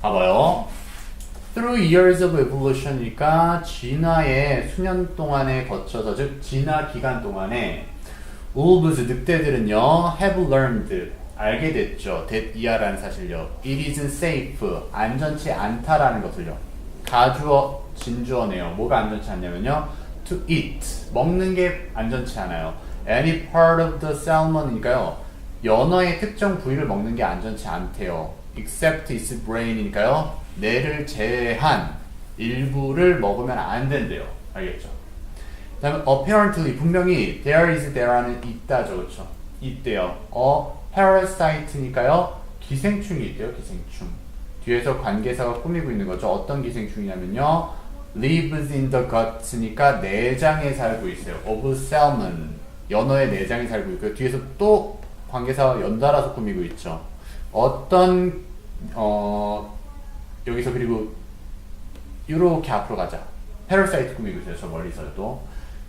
봐봐요. Through years of evolution이니까 진화의 수년 동안에 거쳐서 즉 진화 기간 동안에 wolves 늑대들은요 have learned 알게 됐죠. that 이하라는 사실요. It isn't safe 안전치 않다라는 것을요. 가주어 진주어네요. 뭐가 안전치 않냐면요. To eat 먹는 게 안전치 않아요. Any part of the salmon이니까요. 연어의 특정 부위를 먹는 게 안전치 않대요. Except its brain이니까요. 뇌를 제외한 일부를 먹으면 안 된대요. 알겠죠? 그 다음에 apparently 분명히 there is there라는 있다죠, 그렇죠? 있대요. 어 parasite니까요. 기생충이 있대요, 기생충. 뒤에서 관계사가 꾸미고 있는 거죠. 어떤 기생충이냐면요. lives in the gut니까 내장에 살고 있어요. of salmon 연어의 내장에 살고 있고요. 뒤에서 또 관계사가 연달아서 꾸미고 있죠. 어떤 어 여기서 그리고 이렇게 앞으로 가자. 패러사이트 꾸미고 있어요. 저 멀리서도.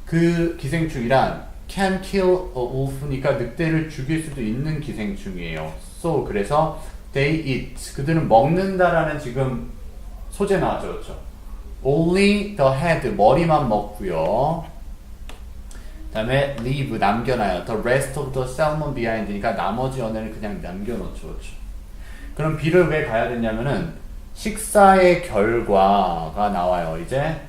그 기생충이란 can kill a wolf니까 늑대를 죽일 수도 있는 기생충이에요. So 그래서 they eat 그들은 먹는다라는 지금 소재 나왔죠, 그렇죠? Only the head 머리만 먹고요. 그다음에 leave 남겨놔요. The rest of the salmon behind니까 나머지 연애는 그냥 남겨놓죠, 그렇죠? 그럼 B를 왜 가야 되냐면은 식사의 결과가 나와요. 이제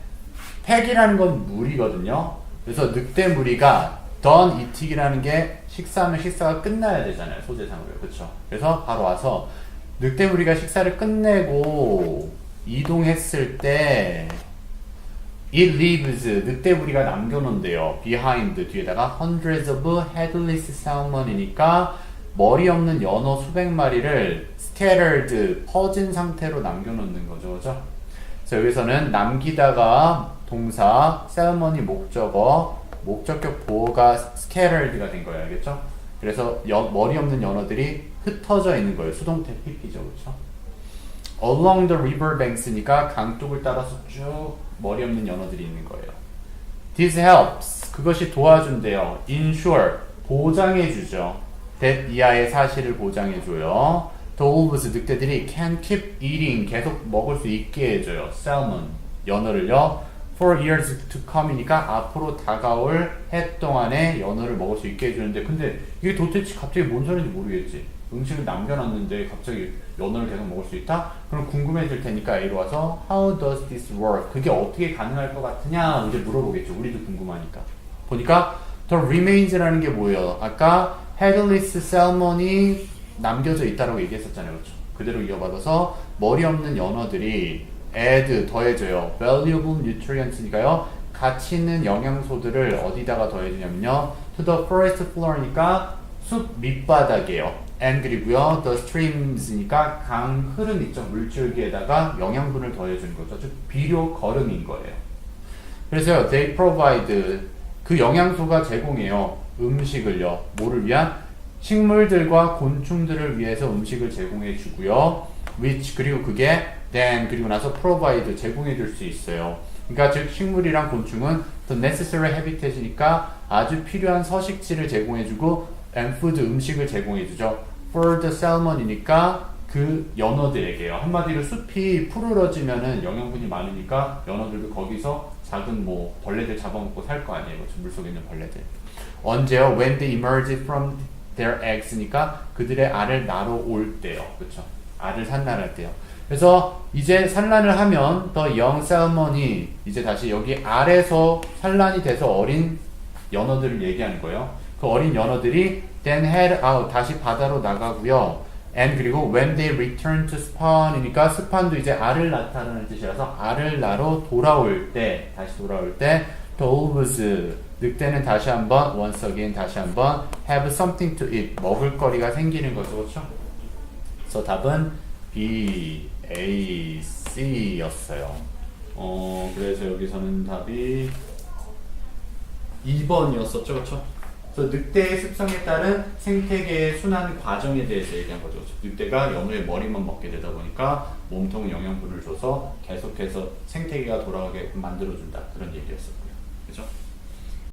팩이라는 건 물이거든요. 그래서 늑대 무리가 done eating이라는 게 식사하면 식사가 끝나야 되잖아요. 소재상으로. 그렇죠? 그래서 바로 와서 늑대 무리가 식사를 끝내고 이동했을 때 It leaves 늑대 무리가 남겨놓은대요. behind 뒤에다가 hundreds of headless salmon이니까 머리 없는 연어 수백 마리를 scattered 퍼진 상태로 남겨놓는 거죠, 그죠? 그래서 여기서는 남기다가 동사, salmon이 목적어, 목적격 보호가 scattered가 된 거예요, 알겠죠? 그래서 여- 머리 없는 연어들이 흩어져 있는 거예요. 수동태 PP죠, 그렇죠? Along the river banks니까 강둑을 따라서 쭉 머리 없는 연어들이 있는 거예요. This helps. 그것이 도와준대요. Ensure. 보장해주죠. that 이하의 사실을 보장해줘요. The wolves, 늑대들이 can keep eating. 계속 먹을 수 있게 해줘요. salmon, 연어를요. for years to come이니까 앞으로 다가올 해 동안에 연어를 먹을 수 있게 해주는데 근데 이게 도대체 갑자기 뭔 소리인지 모르겠지. 음식을 남겨놨는데 갑자기 연어를 계속 먹을 수 있다? 그럼 궁금해질 테니까 A로 와서 How does this work? 그게 어떻게 가능할 것 같으냐? 이제 물어보겠죠. 우리도 궁금하니까. 보니까 The remains라는 게 뭐예요? 아까 headless salmon이 남겨져 있다라고 얘기했었잖아요. 그렇죠? 그대로 이어받아서 머리 없는 연어들이 add 더해져요. valuable nutrients니까요. 가치 있는 영양소들을 어디다가 더해주냐면요. to the forest floor니까 숲 밑바닥이에요. And 그리고요. the streams니까 강 흐름 있죠. 물줄기에다가 영양분을 더해주는 거죠. 즉 비료 거름인 거예요. 그래서요. they provide 그 영양소가 제공해요. 음식을요. 뭐를 위한? 식물들과 곤충들을 위해서 음식을 제공해 주고요. which 그리고 그게 then 그리고 나서 provide 제공해 줄 수 있어요. 그러니까 즉 식물이랑 곤충은 the necessary habitat이니까 아주 필요한 서식지를 제공해 주고 and food 음식을 제공해 주죠. For the salmon이니까 그 연어들에게요. 한마디로 숲이 푸르러지면은 영양분이 많으니까 연어들도 거기서 작은 뭐 벌레들 잡아먹고 살 거 아니에요. 그렇죠? 물속에 있는 벌레들. 언제요? When they emerge from their eggs니까 그들의 알을 낳으러 올 때요. 그렇죠? 알을 산란할 때요. 그래서 이제 산란을 하면 더 young salmon이 이제 다시 여기 알에서 산란이 돼서 어린 연어들을 얘기하는 거예요. 그 어린 연어들이 then head out 다시 바다로 나가고요. and 그리고 when they return to spawn이니까 스판도 이제 알을 낳다는 뜻이라서 알을 낳으러 돌아올 때 다시 돌아올 때 wolves 늑대는 다시 한번 once again 다시 한번 have something to eat 먹을 거리가 생기는 거죠 그렇죠? 그래서 답은 B, A, C였어요. 어 그래서 여기서는 답이 2번이었었죠, 그렇죠? 그래서 늑대의 습성에 따른 생태계의 순환 과정에 대해서 얘기한 거죠. 늑대가 연어의 머리만 먹게 되다 보니까 몸통 영양분을 줘서 계속해서 생태계가 돌아가게 만들어준다 그런 얘기였었고요. 그죠?